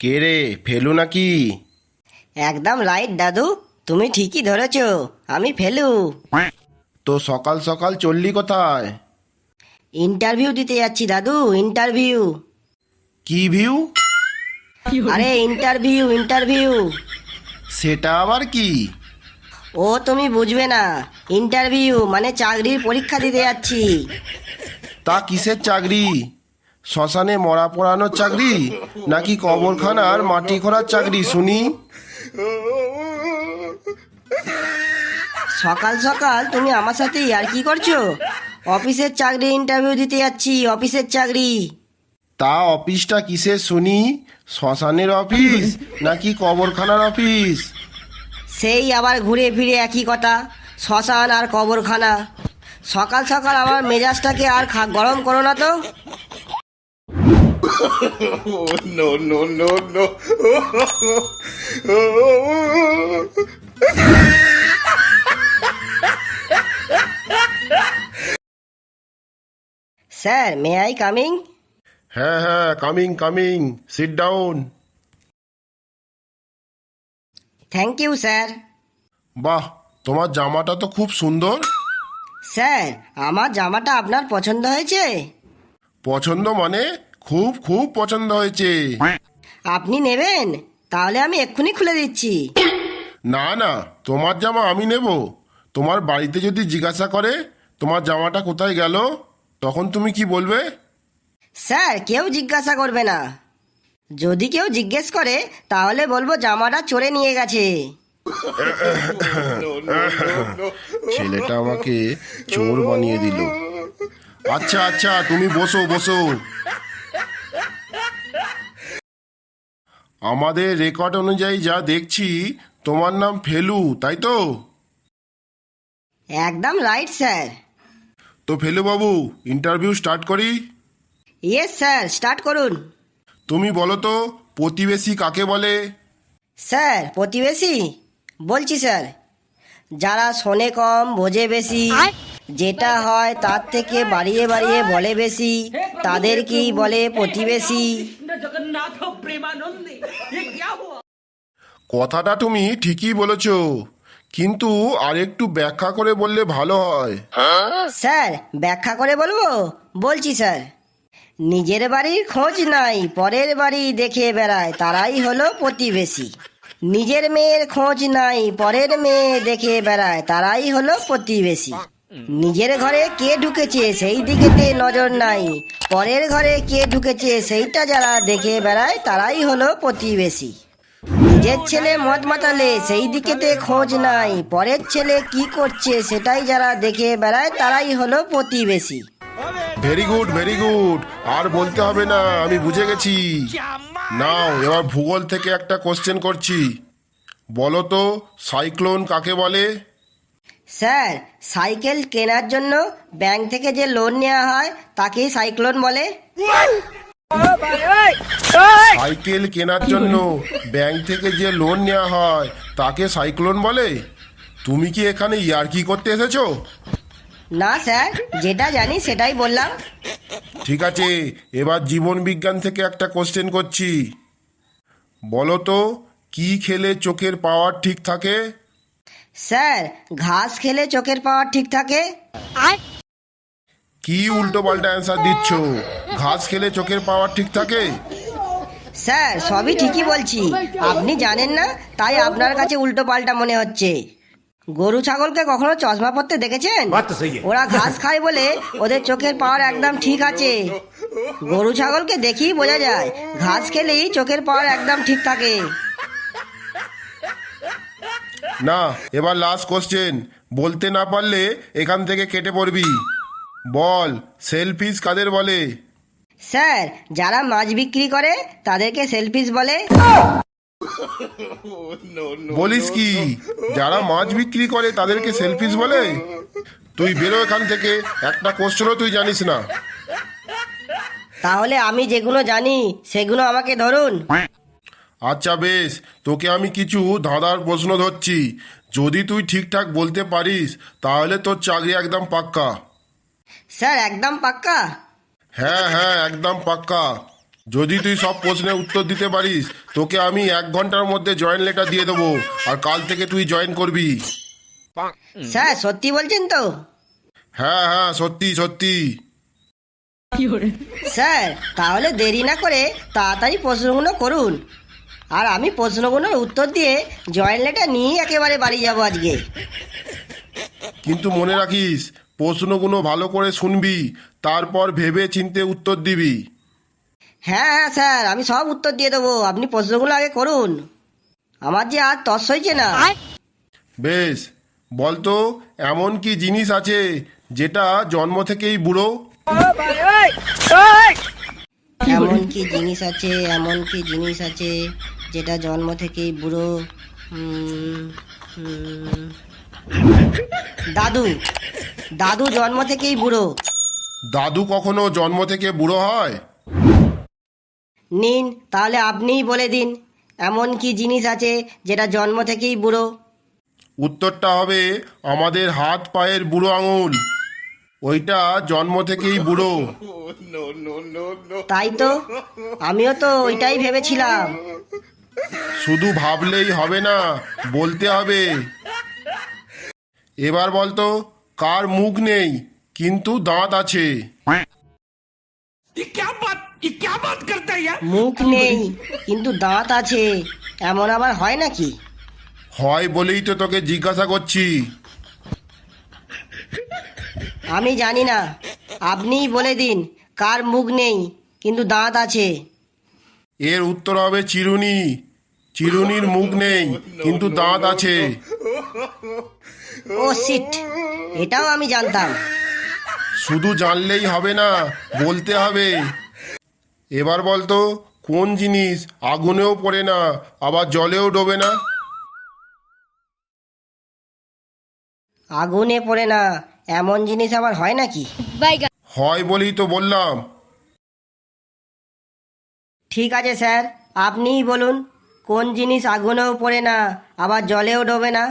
কে রে ফেলু নাকি? একদম রাইট দাদু। তুমি ঠিকই ধরেছ। আমি ফেলু। তো সকাল সকাল চললি কোথায়? ইন্টারভিউ দিতে যাচ্ছি দাদু। ইন্টারভিউ কি ভিউ আরে ইন্টারভিউ ইন্টারভিউ সেটা আবার কি? ও তুমি বুঝবে না। ইন্টারভিউ মানে চাকরির পরীক্ষা দিতে যাচ্ছি। তা কিসের চাকরি? শ্মশানে মরা পড়ানোর চাকরি? নাকি কবরখানার মাটি খোঁড়ার চাকরি? শুনি। সকাল সকাল তুমি আমার সাথে আর কি করছ? অফিসের চাকরি ইন্টারভিউ দিতে যাচ্ছি অফিসের চাকরি। তা অফিসটা কিসের শুনি? শ্মশানের অফিস নাকি কবরখানার অফিস? সেই আবার ঘুরে ফিরে একই কথা শ্মশান আর কবরখানা। সকাল সকাল আমার মেজাজটাকে আর গরম করো না তো। no, no, no, no. Sir may I coming হ্যাঁ হ্যাঁ coming coming sit down thank you sir বাহ তোমার জামাটা তো খুব সুন্দর। স্যার আমার জামাটা আপনার পছন্দ হয়েছে। পছন্দ মানে খুব খুব পছন্দ হয়েছে। আপনি নেবেন? তাহলে আমি এক্ষুনি খুলে দিচ্ছি। না না তোমার জামা আমি নেব। তোমার বাড়িতে যদি জিজ্ঞাসা করে তোমার জামাটা কোথায় গেল তখন তুমি কি বলবে? স্যার কেউ জিজ্ঞাসা করবে না। যদি কেউ জিজ্ঞেস করে তাহলে বলব জামাটা চোরে নিয়ে গেছে। ছেলেটা আমাকে চোর বানিয়ে দিল। আচ্ছা আচ্ছা তুমি বসো বসো। আমাদের রেকর্ড অনুযায়ী যা দেখছি তোমার নাম ফেলু তাই তো? একদম রাইট স্যার তো ফেলু বাবু ইন্টারভিউ স্টার্ট করি? ইয়েস স্যার স্টার্ট করুন। তুমি বলো তো প্রতিবেশী কাকে বলে? স্যার প্রতিবেশী? বলছি স্যার যারা শোনে কম বোঝে বেশি। যেটা হয় তার থেকে বাড়িয়ে বাড়িয়ে বলে বেশি। তাদের কি বলে প্রতিবেশী? কথাটা তুমি ঠিকই বলেছ কিন্তু আর একটু ব্যাখ্যা করে বললে ভালো হয়। স্যার ব্যাখ্যা করে বলব? বলছি স্যার। নিজের বাড়ির খোঁজ নাই পরের বাড়ি দেখে বেড়ায় তারাই হলো প্রতিবেশী। নিজের মেয়ের খোঁজ নাই পরের মেয়ে দেখে বেড়ায় তারাই হলো প্রতিবেশী। নিজের ঘরে কে ঢুকেছে সেই দিকেতে নজর নাই পরের ঘরে কে ঢুকেছে সেইটা যারা দেখে বেড়ায় তারাই হলো প্রতিবেশী। নিজের ছেলে মদ মাতালে সেই দিকেতে খোঁজ নাই পরের ছেলে কি করছে সেটাই যারা দেখে বেড়ায় তারাই হলো প্রতিবেশী। ভেরি গুড ভেরি গুড আর বলতে হবে না আমি বুঝে গেছি। নাও এবার ভূগোল থেকে একটা কোশ্চেন করছি। বলো তো সাইক্লোন কাকে বলে? স্যার সাইকেল কেনার জন্য ব্যাংক থেকে যে লোন নেওয়া হয় তাকেই সাইক্লোন বলে। সাইকেল কেনার জন্য ব্যাংক থেকে যে লোন নেওয়া হয় তাকে সাইক্লোন বলে? তুমি কি এখানে ইয়ার্কি করতে এসেছ? না স্যার যেটা জানি সেটাই বললাম। ঠিক আছে এবার জীবন বিজ্ঞান থেকে একটা কোশ্চেন করছি। বলো তো কি খেলে চোখের পাওয়ার ঠিক থাকে? স্যার ঘাস খেলে চোখের পাওয়ার ঠিক থাকে? কি উল্টো পাল্টা অ্যান্সার দিচ্ছ? ঘাস খেলে চোখের পাওয়ার ঠিক থাকে? স্যার সবই ঠিকই বলছি। আপনি জানেন না তাই আপনার কাছে উল্টো পাল্টা মনে হচ্ছে। গরু ছাগলকে কখনো চশমা পরতে দেখেছেন? ওরা ঘাস খায় বলে ওদের চোখের পাওয়ার একদম ঠিক আছে। গরু ছাগলকে দেখেই বোঝা যায় ঘাস খেলেই চোখের পাওয়ার একদম ঠিক থাকে। না এবার লাস্ট কোশ্চেন বলতে না পারলে এখান থেকে কেটে পড়বি। বল সেলফিস কাদের বলে? স্যার যারা মাছ বিক্রি করে তাদেরকে সেলফিস বলে। বলিস কি? যারা মাছ বিক্রি করে তাদেরকে সেলফিস বলে? তুই বেরো এখান থেকে। একটা কোশ্চেনও তুই জানিস না। তাহলে আমি যেগুলো জানি সেগুলো আমাকে ধরুন। আচ্ছা বেশ তোকে আমি কিছু ধাঁধার প্রশ্ন ধরছি। যদি তুই ঠিকঠাক বলতে পারিস তাহলে তোর চাকরি একদম পাক্কা। স্যার একদম পাক্কা? হ্যাঁ হ্যাঁ একদম পাক্কা। যদি তুই সব প্রশ্নের উত্তর দিতে পারিস তোকে আমি এক ঘণ্টার মধ্যে জয়েন লেটার দিয়ে দেবো আর কাল থেকে তুই জয়েন করবি। স্যার সত্যি বলছেন তো? হ্যাঁ হ্যাঁ সত্যি সত্যি। স্যার তাহলে দেরি না করে তাড়াতাড়ি প্রশ্নগুলো করুন। আর আমি প্রশ্নগুলোর উত্তর দিয়ে জয়েন্ট লেটার নিয়ে একেবারে বাড়ি যাব আজকে। কিন্তু মনে রাখিস প্রশ্নগুলো ভালো করে শুনবি তারপর ভেবে চিনতে উত্তর দিবি। হ্যাঁ হ্যাঁ স্যার আমি সব উত্তর দিয়ে দেবো। আপনি প্রশ্নগুলো আগে করুন। আমার যে আর তস হয়েছে না। বেশ বলতো এমন কি জিনিস আছে যেটা জন্ম থেকেই বুড়ো? এমন কি জিনিস আছে এমন কি জিনিস আছে যেটা জন্ম থেকেই বুড়ো? উম, উম, দাদু দাদু জন্ম থেকেই বুড়ো। দাদু কখনো জন্ম থেকে বুড়ো হয়? নিন তাহলে আপনিই বলে দিন। এমন কি জিনিস আছে যেটা জন্ম থেকেই বুড়ো? উত্তরটা হবে আমাদের হাত পায়ের বুড়ো আঙুল। ওইটা জন্ম থেকেই বুড়ো. তাই তো? আমিও তো ওইটাই ভেবেছিলাম। শুধু ভাবলেই হবে না বলতে হবে। এবার বলতো কার মুখ নেই কিন্তু দাঁত আছে। মুখ নেই। কিন্তু দাঁত আছে। এমন আবার হয় নাকি? হয় বলেই তো তোকে জিজ্ঞাসা করছি। আমি জানি না। আপনিই বলে দিন কার মুখ নেই কিন্তু দাঁত আছে। এর উত্তর হবে চিরুনি। চিরুনির মুখ নেই কিন্তু দাঁত আছে। ও সিট এটাও আমি জানতাম। শুধু জানলেই হবে না বলতে হবে। এবার বলতো কোন জিনিস আগুনেও পড়ে না আবার জলেও ডোবে না? আগুনে পড়ে না এমন জিনিস আবার হয় নাকি? হয় বলেই তো বললাম। ঠিক আছে স্যার আপনিই বলুন কোন জিনিস আগুনেও পড়ে না আবার জলেও ডোবে না?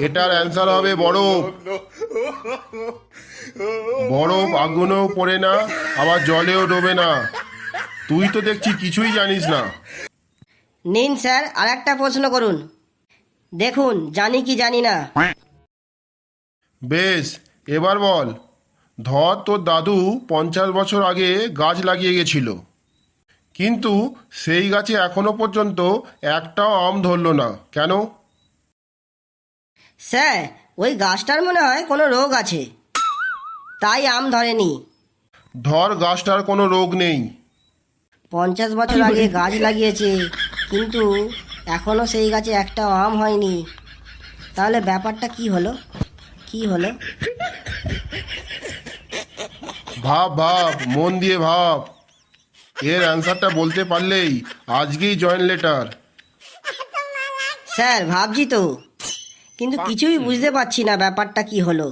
এটার অ্যান্সার হবে বরফ। বরফ আগুনেও পড়ে না আবার জলেও ডোবে না। তুই তো দেখছি কিছুই জানিস না। নিন স্যার আর একটা প্রশ্ন করুন। দেখুন জানি কি জানি না। বেশ এবার বল। ধর তোর দাদু পঞ্চাশ বছর আগে গাছ লাগিয়ে গেছিল। কিন্তু সেই গাছে এখনও পর্যন্ত একটাও আম ধরলো না। কেন? স্যার ওই গাছটার মনে হয় কোনো রোগ আছে। তাই আম ধরেনি। ধর গাছটার কোনো রোগ নেই। পঞ্চাশ বছর আগে গাছ লাগিয়েছে কিন্তু এখনও সেই গাছে একটা আম হয়নি। তাহলে ব্যাপারটা কি হলো? কি হলো? ভাব ভাব মন দিয়ে ভাব। এর অ্যান্সারটা বলতে পারলেই আজকেই জয়েন লেটার। স্যার ভাবছি তো। কিন্তু কিছুই বুঝতে পারছি না ব্যাপারটা কি হলো।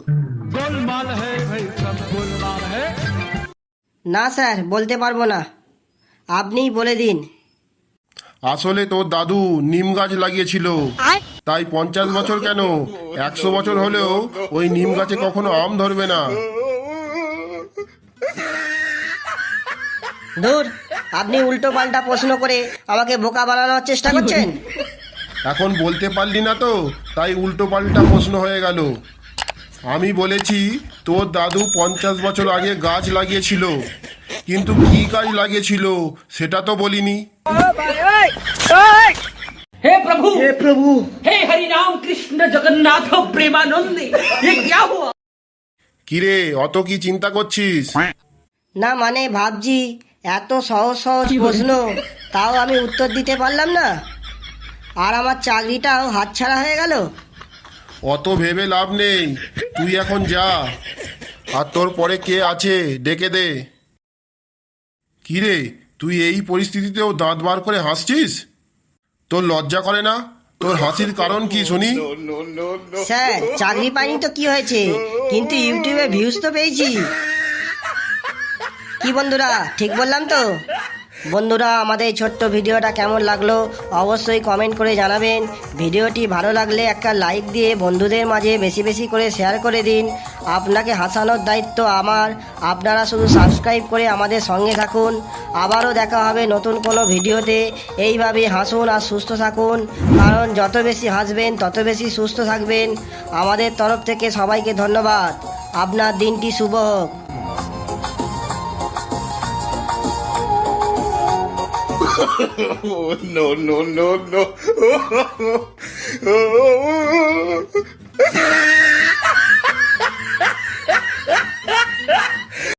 না স্যার বলতে পারব না। আপনিই বলে দিন। আসলে তোর দাদু নিম গাছ লাগিয়েছিল। তাই পঞ্চাশ বছর কেন? একশো বছর হলেও ওই নিম গাছে কখনো আম ধরবে না। দূর আপনি উল্টো পাল্টা প্রশ্ন করে আমাকে বোকা বানানোর চেষ্টা করছেন। এখন বলতে পারলি না তো তাই উল্টো পাল্টা প্রশ্ন হয়ে গেল। আমি বলেছি তোর দাদু পঞ্চাশ বছর আগে গাছ লাগিয়েছিল। কিন্তু কি গাছ লাগিয়েছিল সেটা তো বলিনি हे प्रभु हे प्रभु हे हरि राम कृष्ण जगन्नाथ प्रेमानंद ये क्या हुआ কিরে অত কি চিন্তা করছিস না মানে ভাবছি এত সহজ সহজ প্রশ্ন তাও আমি উত্তর দিতে পারলাম না আর আমার চাকরিটাও হাতছাড়া হয়ে গেল অত ভেবে লাভ নেই তুই এখন যা আর তোর পরে কে আছে ডেকে দে কিরে তুই এই পরিস্থিতিতেও দাঁত বার করে হাসছিস? তোর লজ্জা করে না? তোর হাসির কারণ কি শুনি. স্যার চাকরি পাইনি তো কি হয়েছে? কিন্তু ইউটিউবে ভিউজ তো পেয়েছি। কি বন্ধুরা ঠিক বললাম তো? বন্ধুরা, আমাদের এই ছোট্ট ভিডিওটা কেমন লাগল অবশ্যই কমেন্ট করে জানাবেন। ভিডিওটি ভালো লাগলে একটা লাইক দিয়ে বন্ধুদের মাঝে বেশি বেশি করে শেয়ার করে দিন। আপনাকে হাসানোর দায়িত্ব আমার। আপনারা শুধু সাবস্ক্রাইব করে আমাদের সঙ্গে থাকুন। আবারও দেখা হবে নতুন কোনো ভিডিওতে। এইভাবে হাসুন আর সুস্থ থাকুন। কারণ যত বেশি হাসবেন, তত বেশি সুস্থ থাকবেন। আমাদের তরফ থেকে সবাইকে ধন্যবাদ। আপনার দিনটি শুভ হোক। Oh, no, no, no, no.